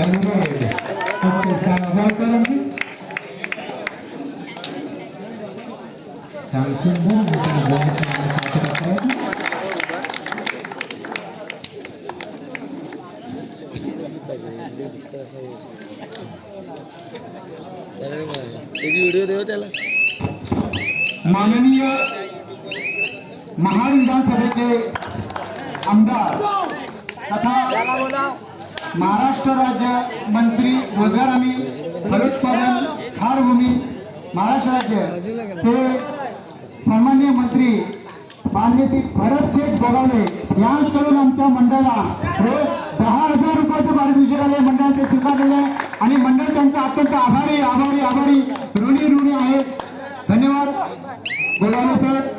Thank you. Maharashtra राज्य ते सन्मान्य मंत्री मान्यती भरत शेठ बोगावले यांकडून आमच्या मंडळाला रोज दहा हजार रुपयाचं पारितोषिक आले मंडळाचे स्वीकारलेले आहे. आणि मंडळ त्यांचा अत्यंत आभारी आभारी आभारी ऋणी ऋणी आहे. धन्यवाद. बोलावले सर.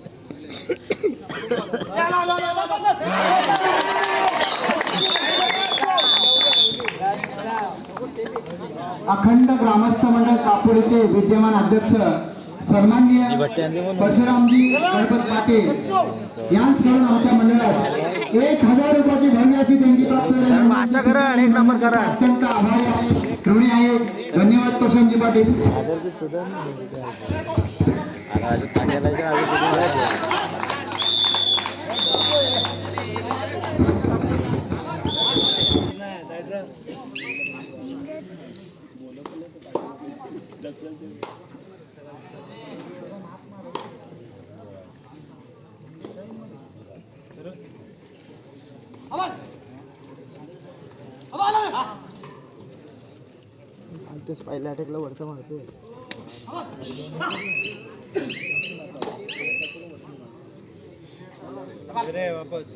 अखंड ग्रामस्थ मंडळ कापोरीचे विद्यमान अध्यक्ष सन्माननीय परशुरामजी गणपत पाटील यांकडून आमच्या मंडळात एक हजार रुपयाची भव्य अशी देणगी प्राप्त करा एक नंबर करा. अत्यंत आभारी आहे. ऋणी आहे. धन्यवाद परशुरामजी पाटील. आदरचे तेच पहिल्या अटॅकला वरचा मारतोय वापस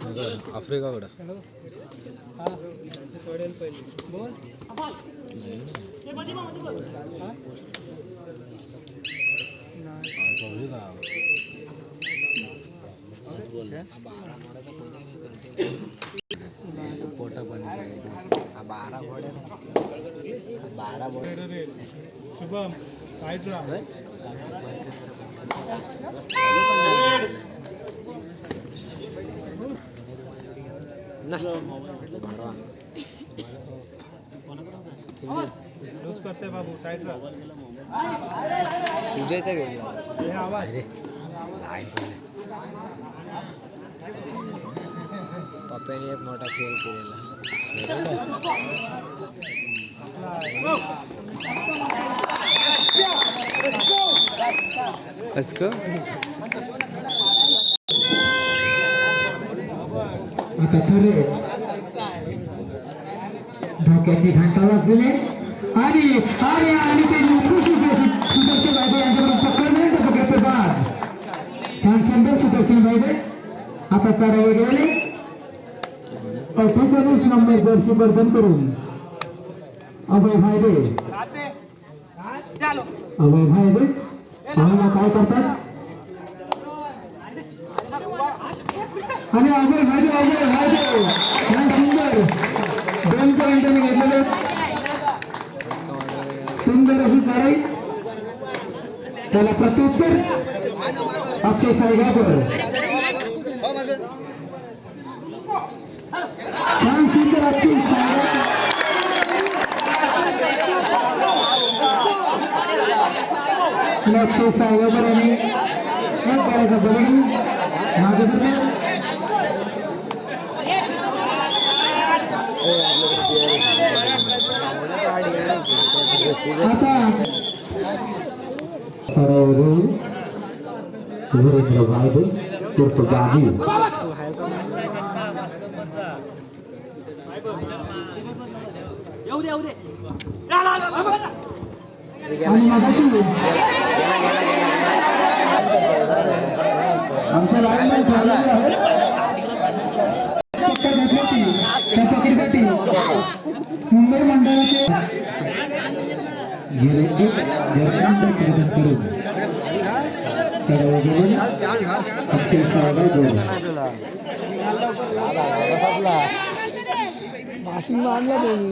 आफ्रिकाकडं. पोटा पाणी बारा घोडे बारा घोडे शुभम काय तुला लूज करते बाबू साईड सुजयचा गेला हे आवाज पप्प्याने एक मोठा खेळ केलेला. आता खरे. धोक्याची घंटा वाजलेली आहे. आणि आणि आणि ते सुदर्शन भाई यांच्याकडून पकडले पकडते बाद. छान सुंदर सुदर्शन भाई आता चारा गेले अठ्ठेचाळीस नंबर जर्सी बर्धन करून. अभय भाईदे अभय भाईदे पाहुणा काय करतात. आणि अजय राजू अजय राजू छान सुंदर. दोन पॉईंटने घेतलेले सुंदर अशी लढाई त्याला प्रत्युत्तर. अक्षय साईगावकर. छान सुंदर अक्षय साईगावकर. अक्षय साईगावकर यांनी बघून मागे सरका. आता वीरेंद्र वायदे उर्फ बाबू आणि मगाशी आमच्या लाईनमॅन ठरलेले आहेत இரண்டு இரண்டு இருபத்திரும் கடவுளின் அத்திற்கான கோல் வாசிங் வாங்கல தேவி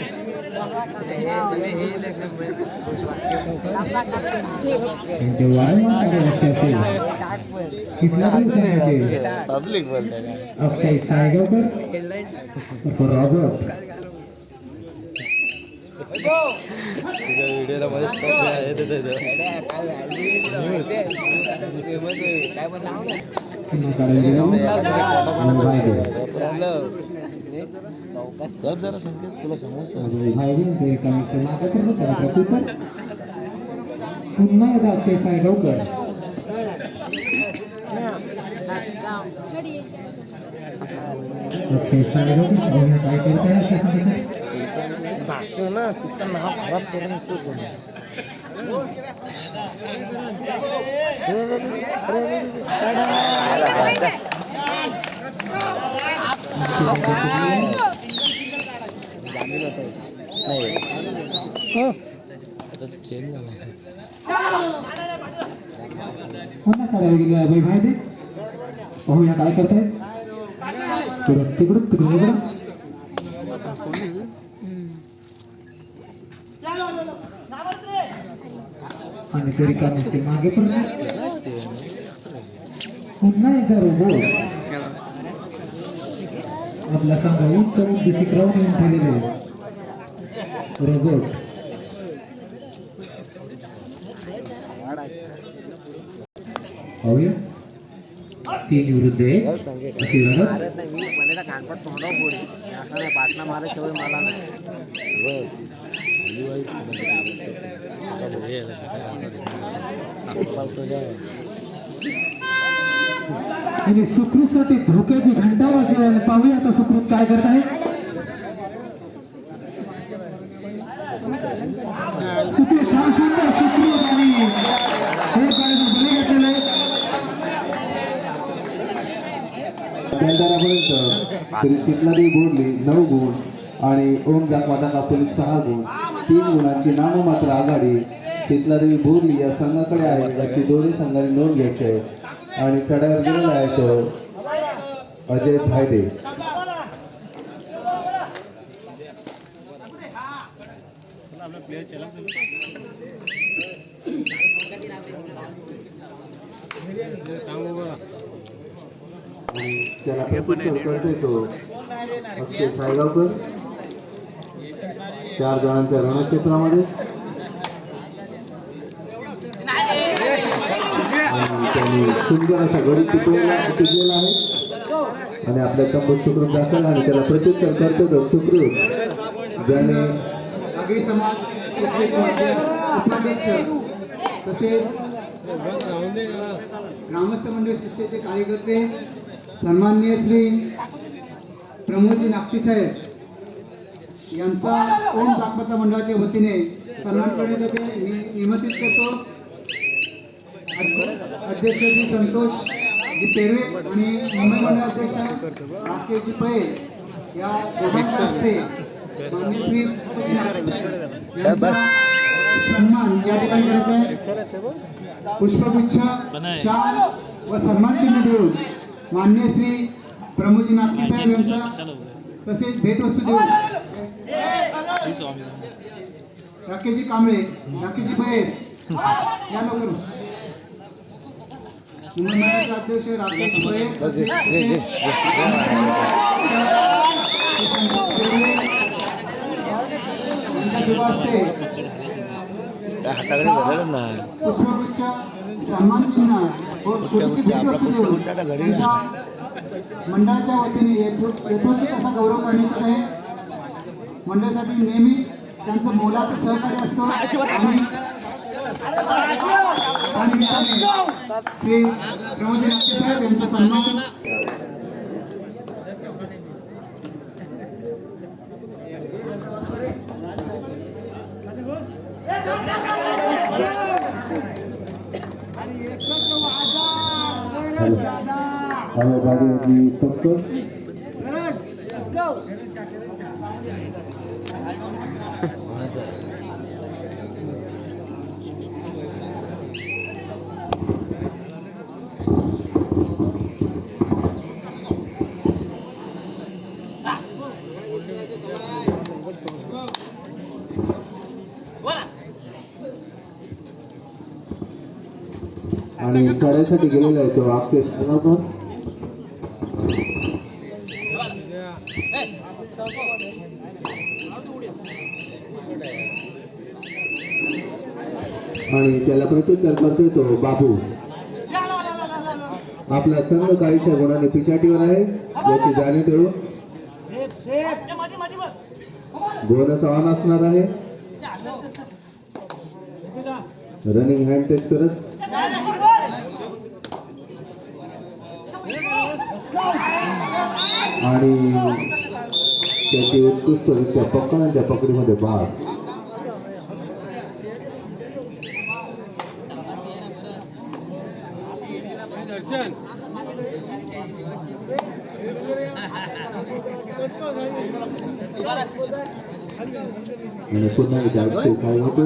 पब्लिक तुझ्या व्हिडिओला मध्ये स्टॉप आहे काय पण गप जरा संकेत तुला समजतं प्रत्युत्तर. पुन्हा एकदा अक्षय सायगावकर. जाशील ना तिथं नाव खराब करून सुरू हो. चेंज पाहूया काय करताय. तिकडून तिकडून तिकडून आणि तरी का नसते मागे पण पुन्हा एकदा रोबो आपला संघ उत्तम दिशी क्रॉस ठेवलेले रोबोट. पाहूया तीन विरुद्ध एक अशी लढत मारत नाही मी पण कानपट तोंडावर फोडी असं नाही बाटला मारत सवय मला नाही आणि धोक्याची घंटा वाजली आणि पाहूया आता सुखरूत काय करत आहे बेलदारापर्यंत तरी नऊ गुण आणि ओम जाकवादा कापोली सहा गुण. तीन गुणांची नाममात्र आघाडी चितलादेवी बोर्ली या संघाकडे आहे. याची दोन्ही संघाने नोंद घ्यायची आहे. आणि चढ्यावर गेलेला आहे तो. अजय फायदे त्याला प्रत्युत्तर करतोय तो अक्षय सायगावकर. चार जणांच्या रणक्षेत्रामध्ये. आणि त्यांनी सुंदर असा गडी टिकवला टिकलेला आहे. आणि आपल्या तंबूत सुखरूप दाखल आणि त्याला प्रत्युत्तर करतो तो सुखरूप. ज्याने समाज उपाध्यक्ष तसेच ग्रामस्थ मंडळ संस्थेचे कार्यकर्ते सन्माननीय श्री प्रमोदजी नागपी साहेब यांचा ओम दाखवता मंडळाच्या वतीने सन्मान करण्यात येते मी निमंत्रित करतो. अध्यक्ष श्री संतोष जी पेरवे आणि मुंबई मंडळ अध्यक्ष राकेशजी पै या दोघांच्या हस्ते श्री सन्मान या ठिकाणी करायचा आहे पुष्पगुच्छ शाल व सन्मान चिन्ह देऊन मान्य श्री प्रमोदजी नागपूर साहेब यांचा तसेच भेटवस्तू देऊन. राकेशजी कांबळे राकेशजी भैर या लवकर अध्यक्ष राकेश पुष्पगुच्छ सन्मान चिन्ह मंडळाच्या वतीने असा गौरव करण्यात आहे मंडळासाठी नेहमी त्यांचं मोलाचं सहकार्य असतो आणि श्री प्रमोद यांचा सन्मान ভালো ভালো ভাবে তত্ত্ব आणि शाळेसाठी गेलेला आहे तो अक्षय आणि त्याला प्रत्युत्तर करतोय तो बाबू. आपला संघ काहीच्या गुणाने पिछाटीवर आहे. याची जाणीव ठेवू. बोनस ऑन असणार आहे. रनिंग हँड टच करत. आणि त्याची उत्कृष्टरित्या पकडांच्या पकडीमध्ये भाग. आणि पुन्हा एकदा अक्षय काय होतं?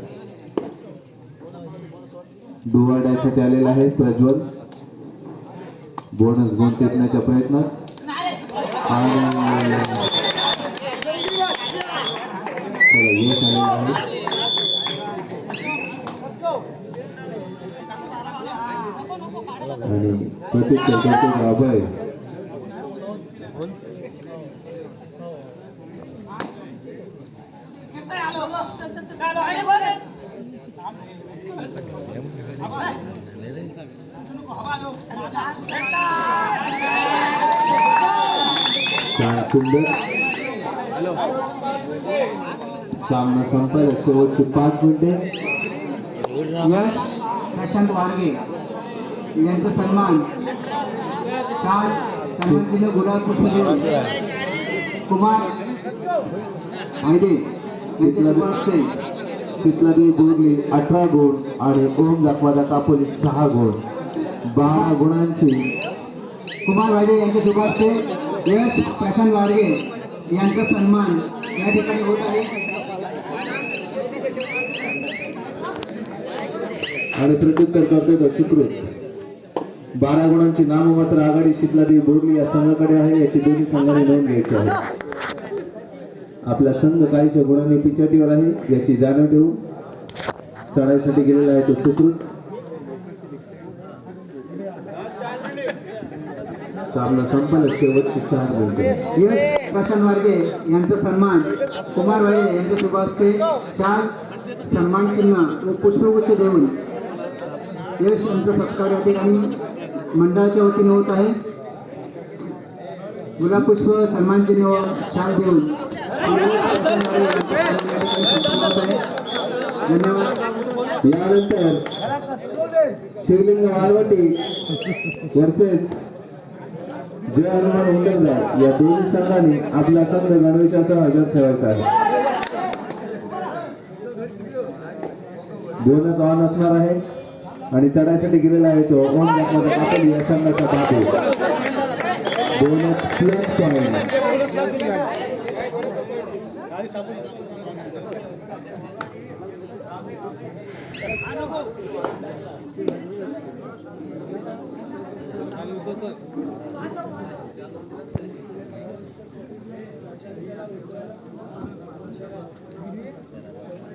डुवाड्यासाठी आलेला आहे प्रज्वल. बोनस गुण टेकण्याच्या प्रयत्नात आणि यश आलेलं आहे. आणि प्रत्युत्तर करतो सामना संपायला शेवटचे पाच मिनिटे यश प्रशांत वारगे यांचा सन्मान काल गुलाब कुमार बोर्डली अठरा गुण आणि ओम दाखवादा कापोली सहा गुण बारा गुणांची कुमार वाडे यांच्या शुभास्ते यश प्रशांत वाडगे यांचा सन्मान या ठिकाणी होत आहे आणि प्रत्युत्तर करतोय तो सुकृत बारा गुणांची नाममात्र आघाडी शीतलादेवी बोरली या संघाकडे आहे. याची दोन्ही संघाने नोंद घ्यायची आहे. आपला संघ काहीशा गुणांनी पिछाटीवर आहे. याची जाणीव ठेवू चढाईसाठी गेलेला आहे तो सुकृत. सामना संपला. शेवटची चार मिनिटे यश प्रशांत वाडगे यांचा सन्मान. कुमार वाडे यांच्या शुभास्ते चार सन्मान चिन्ह व पुष्पगुच्छ देऊन यश यांचा सत्कार या ठिकाणी मंडळाच्या वतीने होत आहे. गुलाबपुष्प सन्मान चिन्ह शाल देऊन यानंतर शिवलिंग वाळवटी वर्सेस जय हनुमान उंडरगाव या दोन्ही संघाने आपला संघ गणवेशाचा हजर ठेवायचा आहे. बोनस ऑन असणार आहे. आणि चढायसाठी गेलेला आहे तो. ओम दाखवाचा कापड या संघाचा प्लस पॉईंट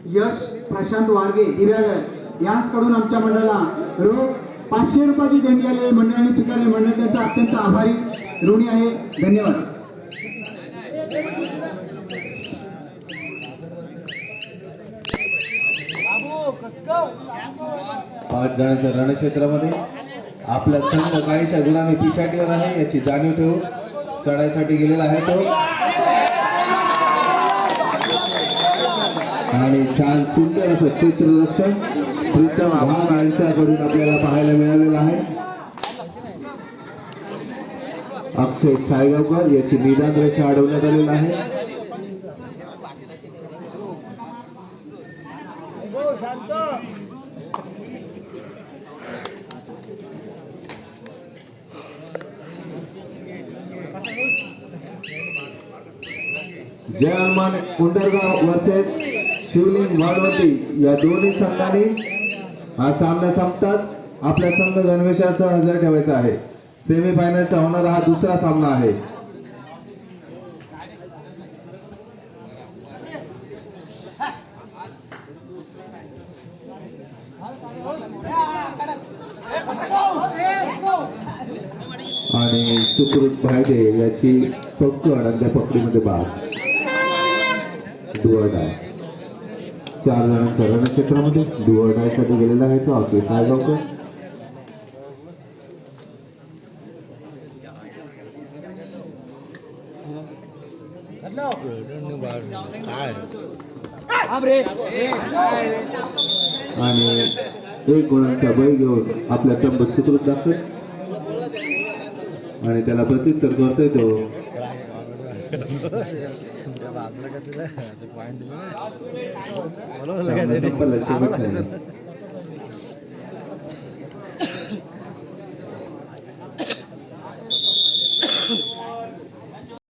यश प्रशांत वारगे दिव्यागर याचकडून आमच्या मंडळाला रोख पाचशे रुपयाची देणगी आलेली मंडळाने स्वीकारली. मंडळ त्यांचा अत्यंत आभारी ऋणी आहे. धन्यवाद. पाच जणांच्या रणक्षेत्रामध्ये आपला संघ काहीशा गुणाने पिछाटीवर आहे. याची जाणीव ठेवू चढाईसाठी गेलेला आहे तो. आणि छान सुंदर असं चित्ररक्षण प्रीतम भाग यांच्याकडून आपल्याला पाहायला मिळालेलं आहे. अक्षय साळगावकर याची निदान रेषा अडवण्यात आलेला आहे. जय हनुमान कुंडरगाव वर्सेस शिवलिंग भागवती या दोन्ही संघांनी हा सामना संपताच आपला संघ गणवेशासह हजर ठेवायचा आहे. सेमीफायनलचा होणारा हा दुसरा सामना आहे. आणि सुकृत भायडे याची पकड आणि त्या पकडीमध्ये बाद. डुअरडाय चार जणांच्या रणक्षेत्रामध्ये डुअरडायसाठी गेलेला आहे तो अक्षय सायगावकर आणि एक गुणांचा बळी घेऊन आपल्या तंबूत सुकृत दाखल आणि त्याला प्रत्युत्तर करतोय तो. बाजूला का तुला पॉईंट सामना संपला शेवटचा.